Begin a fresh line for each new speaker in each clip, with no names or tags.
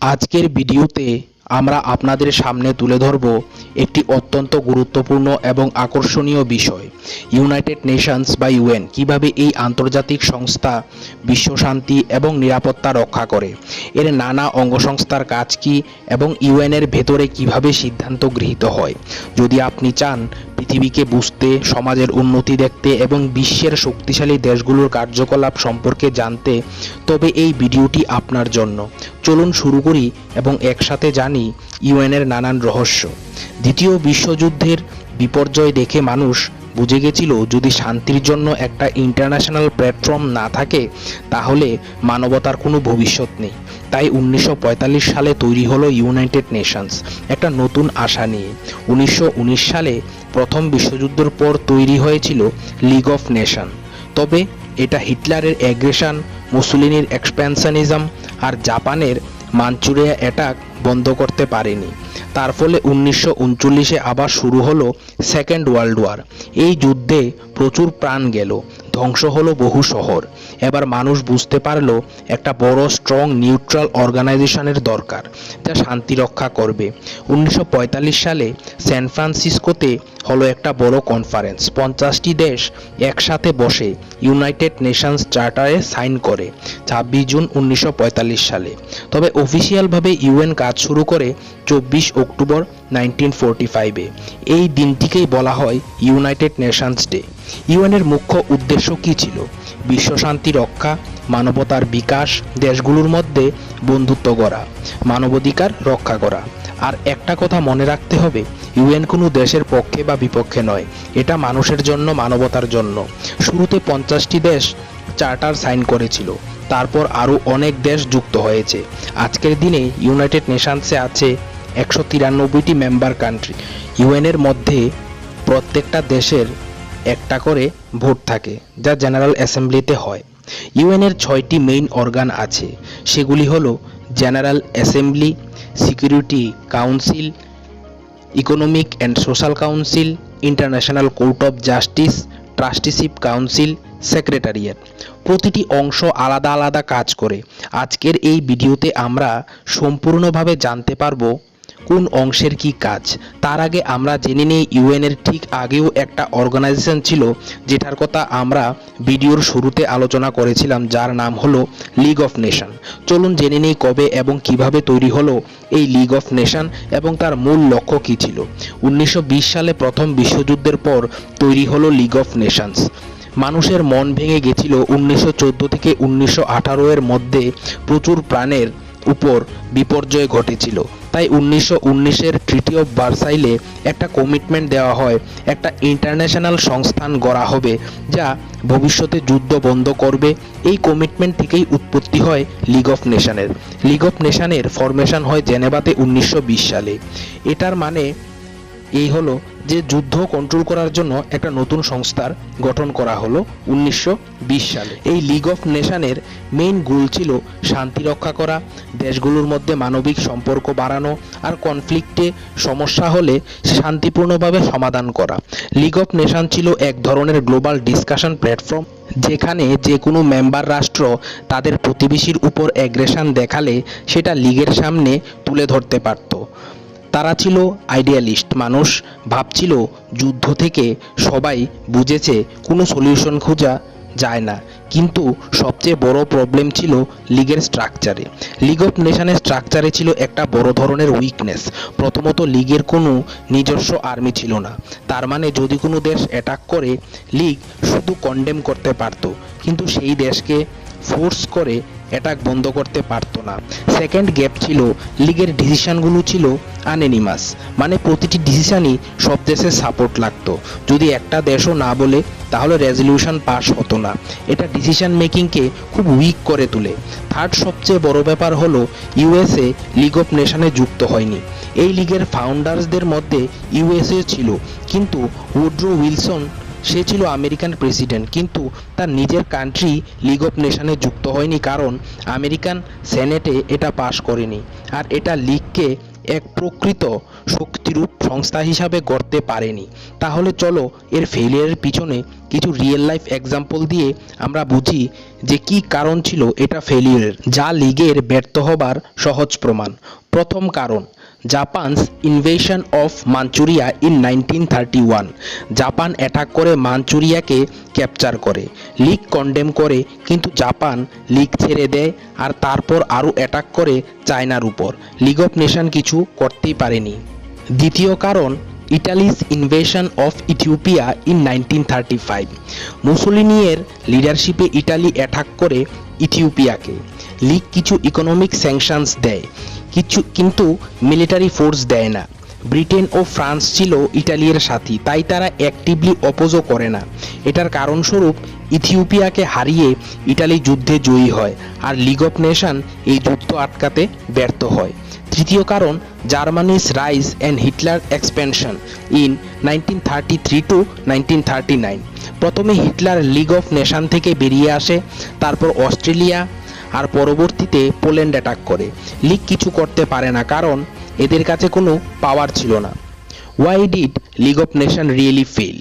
আজকের ভিডিওতে আমরা আপনাদের সামনে তুলে ধরব একটি অত্যন্ত গুরুত্বপূর্ণ এবং আকর্ষণীয় বিষয়। ইউনাইটেড নেশনস বা ইউএন কীভাবে এই আন্তর্জাতিক সংস্থা বিশ্বশান্তি এবং নিরাপত্তা রক্ষা করে? এর নানা অঙ্গসংস্থার কাজ কি এবং ইউএনের ভেতরে কীভাবে সিদ্ধান্ত গৃহীত হয়? যদি আপনি চান পৃথিবীকে বুঝতে, সমাজের উন্নতি দেখতে এবং বিশ্বের শক্তিশালী দেশগুলোর কার্যকলাপ সম্পর্কে জানতে, তবে এই ভিডিওটি আপনার জন্য। চলুন শুরু করি এবং একসাথে জানি ইউএনের নানান রহস্য। দ্বিতীয় বিশ্বযুদ্ধের বিপর্যয় দেখে মানুষ বুঝে গেছিল, যদি শান্তির জন্য একটা ইন্টারন্যাশনাল প্ল্যাটফর্ম না থাকে, তাহলে মানবতার কোনো ভবিষ্যৎ নেই। তাই উনিশশো পঁয়তাল্লিশ সালে তৈরি হলো ইউনাইটেড নেশনস, একটা নতুন আশা নিয়ে। উনিশশো উনিশ সালে প্রথম বিশ্বযুদ্ধের পর তৈরি হয়েছিল লিগ অফ নেশন। তবে এটা হিটলারের অ্যাগ্রেশন, মুসলিনের এক্সপ্যানশনিজম আর জাপানের মাঞ্চুরিয়া অ্যাটাক বন্ধ করতে পারেনি। তার ফলে উনিশশো আবার শুরু হলো সেকেন্ড ওয়ার্ল্ড ওয়ার এই যুদ্ধে প্রচুর প্রাণ গেল। ধ্বংস হলো বহু শহর। এবার মানুষ বুঝতে পারল একটা বড় স্ট্রং নিউট্রাল অর্গানাইজেশনের দরকার, যা শান্তি রক্ষা করবে। উনিশশো পঁয়তাল্লিশ সালে স্যান ফ্রান্সিসকোতে হলো একটা বড় কনফারেন্স পঞ্চাশটি দেশ একসাথে বসে ইউনাইটেড নেশনস চার্টারে সাইন করে, ছাব্বিশ জুন উনিশশো পঁয়তাল্লিশ সালে। তবে অফিসিয়ালভাবে ইউএন কাজ শুরু করে চব্বিশ অক্টোবর নাইনটিন ফোরটি ফাইভে। এই দিনটিকেই বলা হয় ইউনাইটেড নেশনস ডে ইউএনের মুখ্য উদ্দেশ্য কী ছিল? বিশ্বশান্তি রক্ষা, মানবতার বিকাশ, দেশগুলোর মধ্যে বন্ধুত্ব গড়া, মানবাধিকার রক্ষা করা। আর একটা কথা মনে রাখতে হবে, ইউএন কোনো দেশের পক্ষে বা বিপক্ষে নয়। এটা মানুষের জন্য, মানবতার জন্য। শুরুতে পঞ্চাশটি দেশ চার্টার সাইন করেছিল। তারপর আরও অনেক দেশ যুক্ত হয়েছে। আজকের দিনে ইউনাইটেড নেশনসে আছে একশো তিরানব্বইটি মেম্বার কান্ট্রি। ইউএনের মধ্যে প্রত্যেকটা দেশের একটা করে ভোট থাকে, যা জেনারেল অ্যাসেম্বলিতে হয়। ইউএনের ছয়টি মেইন অর্গান আছে, সেগুলি হল general assembly security council economic and social council international court of justice trusteeship council secretariat প্রতিটি অংশ আলাদা আলাদা কাজ করে। আজকের এই ভিডিওতে আমরা সম্পূর্ণভাবে জানতে পারব কোন অংশের কি কাজ? তার আগে আমরা জেনে নিই ইউএনের ঠিক আগেও একটা অর্গানাইজেশন ছিল, যেটার কথা আমরা ভিডিওর শুরুতে আলোচনা করেছিলাম, যার নাম হলো লিগ অফ নেশন। চলুন জেনে নিই কবে এবং কীভাবে তৈরি হলো এই লিগ অফ নেশন এবং তার মূল লক্ষ্য কী ছিল। উনিশশো বিশ সালে প্রথম বিশ্বযুদ্ধের পর তৈরি হলো লিগ অফ নেশনস। মানুষের মন ভেঙে গেছিল উনিশশো চোদ্দ থেকে উনিশশো আঠারো এর মধ্যে প্রচুর প্রাণের উপর বিপর্যয় ঘটেছিল। তাই উনিশশো উনিশের তৃতীয় বার্সাইলে একটা কমিটমেন্ট দেওয়া হয়, একটা ইন্টারন্যাশনাল সংস্থান গড়া হবে, যা ভবিষ্যতে যুদ্ধ বন্ধ করবে। এই কমিটমেন্ট থেকেই উৎপত্তি হয় লিগ অফ নেশনের লিগ অফ নেশনের ফরমেশন হয় জেনেভাতে উনিশশো বিশ সালে। এটার মানে এই হলো যে যুদ্ধ কন্ট্রোল করার জন্য একটা নতুন সংস্থার গঠন করা হলো উনিশশো বিশ সালে। এই লিগ অফ নেশনের মেইন গোল ছিল শান্তি রক্ষা করা, দেশগুলোর মধ্যে মানবিক সম্পর্ক বাড়ানো আর কনফ্লিক্টে সমস্যা হলে শান্তিপূর্ণভাবে সমাধান করা। লিগ অফ নেশন ছিল এক ধরনের গ্লোবাল ডিসকাশন প্ল্যাটফর্ম যেখানে যে কোনো মেম্বার রাষ্ট্র তাদের প্রতিবেশীর উপর অ্যাগ্রেশন দেখালে সেটা লিগের সামনে তুলে ধরতে পারত। তারা ছিল আইডিয়ালিস্ট মানুষ, ভাবছিল যুদ্ধ থেকে সবাই বুঝেছে কোনো সলিউশন খোঁজা যায় না। কিন্তু সবচেয়ে বড় প্রবলেম ছিল লিগের স্ট্রাকচারে লিগ অফ নেশনের স্ট্রাকচারে ছিল একটা বড় ধরনের উইকনেস প্রথমত লিগের কোনো নিজস্ব আর্মি ছিল না। তার মানে যদি কোনো দেশ অ্যাটাক করে, লিগ শুধু কন্ডেম করতে পারত। কিন্তু সেই দেশকে ফোর্স করে অ্যাটাক বন্ধ করতে পারতো না। সেকেন্ড গ্যাপ ছিল লিগের ডিসিশনগুলো ছিল আনএনিমাস মানে প্রতিটি ডিসিশনই সব দেশের সাপোর্ট লাগতো। যদি একটা দেশও না বলে, তাহলে রেজলিউশন পাস হতো না। এটা ডিসিশন মেকিংকে খুব উইক করে তোলে। থার্ড সবচেয়ে বড় ব্যাপার হলো ইউএসএ লিগ অফ নেশনে যুক্ত হয়নি। এই লিগের ফাউন্ডার্সদের মধ্যে ইউএসএ ছিল। কিন্তু উড্রো উইলসন সে ছিল আমেরিকান প্রেসিডেন্ট, কিন্তু তার নিজের কান্ট্রি লিগ অফ নেশনে যুক্ত হয়নি কারণ আমেরিকান সেনেটে এটা পাশ করেনি। আর এটা লিগকে এক প্রকৃত শক্তিরূপ সংস্থা হিসাবে গড়তে পারেনি। তাহলে চলো এর ফেলিয়ারের পিছনে কিছু রিয়েল লাইফ এক্সাম্পল দিয়ে আমরা বুঝি যে কি কারণ ছিল এটা ফেলিউরের যা লিগের ব্যর্থ হবার সহজ প্রমাণ। প্রথম কারণ Japan's invasion of Manchuria in nineteen thirty one Japan attack করে মাঞ্চুরিয়াকে ক্যাপচার করে লিগ কন্ডেম করে, কিন্তু জাপান লিগ ছেড়ে দেয় আর তারপর আরও অ্যাটাক করে চায়নার উপর। লিগ অফ নেশন কিছু করতেই পারেনি। দ্বিতীয় কারণ Italy's invasion of Ethiopia in nineteen thirty five মুসোলিনিয়ের লিডারশিপে ইটালি অ্যাটাক করে ইথিওপিয়াকে লিগ কিছু ইকোনমিক স্যাংশনস দেয়। কিছু কিন্তু মিলিটারি ফোর্স দেয় না। ব্রিটেন ও ফ্রান্স ছিল ইটালির সাথী, তাই তারা অ্যাক্টিভলি অপোজও করে না। এটার কারণস্বরূপ ইথিওপিয়াকে হারিয়ে ইটালি যুদ্ধে জয়ী হয় আর লিগ অফ নেশন এই যুদ্ধ আটকাতে ব্যর্থ হয়। তৃতীয় কারণ Germany's rise and Hitler expansion in nineteen thirty three to nineteen thirty nine প্রথমে হিটলার লিগ অফ নেশন থেকে বেরিয়ে আসে, তারপর অস্ট্রেলিয়া আর পরবর্তীতে পোল্যান্ড অ্যাটাক করে। লিগ কিছু করতে পারে না, কারণ এদের কাছে কোনো পাওয়ার ছিল না। Why did league of nation really fail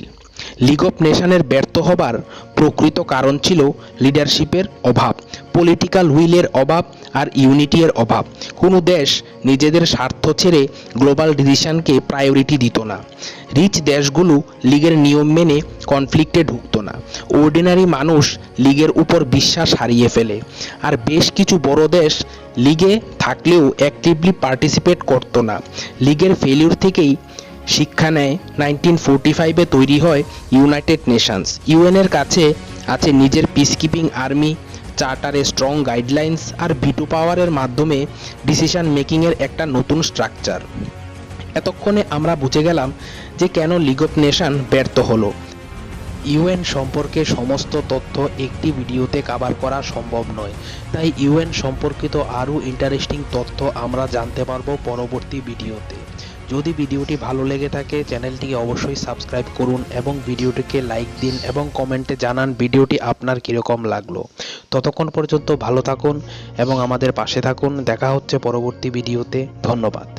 league of নেশনের ব্যর্থ হবার প্রকৃত কারণ ছিল লিডারশিপের অভাব পলিটিক্যাল হুইলের অভাব আর ইউনিটির অভাব। কোনো দেশ নিজেদের স্বার্থ ছেড়ে গ্লোবাল ডিসিশনকে প্রায়োরিটি দিত না। রিচ দেশগুলো লিগের নিয়ম মেনে কনফ্লিক্টে ঢুকতো না। অর্ডিনারি মানুষ লিগের উপর বিশ্বাস হারিয়ে ফেলে। আর বেশ কিছু বড় দেশ লিগে থাকলেও অ্যাক্টিভলি পার্টিসিপেট করতো না। লিগের ফেলিউর থেকেই শিক্ষা নেয়। নাইনটিন ফোরটি ফাইভে তৈরি হয় ইউনাইটেড নেশনস ইউএনের কাছে আছে নিজের পিসকিপিং আর্মি চার্টারে স্ট্রং গাইডলাইন্স আর ভিটো পাওয়ারের মাধ্যমে ডিসিশন মেকিংয়ের একটা নতুন স্ট্রাকচার এতক্ষণে আমরা বুঝে গেলাম যে কেন লিগ অফ নেশন ব্যর্থ হলো। ইউএন সম্পর্কে সমস্ত তথ্য একটি ভিডিওতে কভার করা সম্ভব নয়। তাই ইউএন সম্পর্কিত আরও ইন্টারেস্টিং তথ্য আমরা জানতে পারব পরবর্তী ভিডিওতে। যদি ভিডিওটি ভালো লেগে থাকে, চ্যানেলটিকে অবশ্যই সাবস্ক্রাইব করুন এবং ভিডিওটিকে লাইক দিন এবং কমেন্টে জানান ভিডিওটি আপনার কীরকম লাগল। ততক্ষণ পর্যন্ত ভালো থাকুন এবং আমাদের পাশে থাকুন। দেখা হচ্ছে পরবর্তী ভিডিওতে। ধন্যবাদ।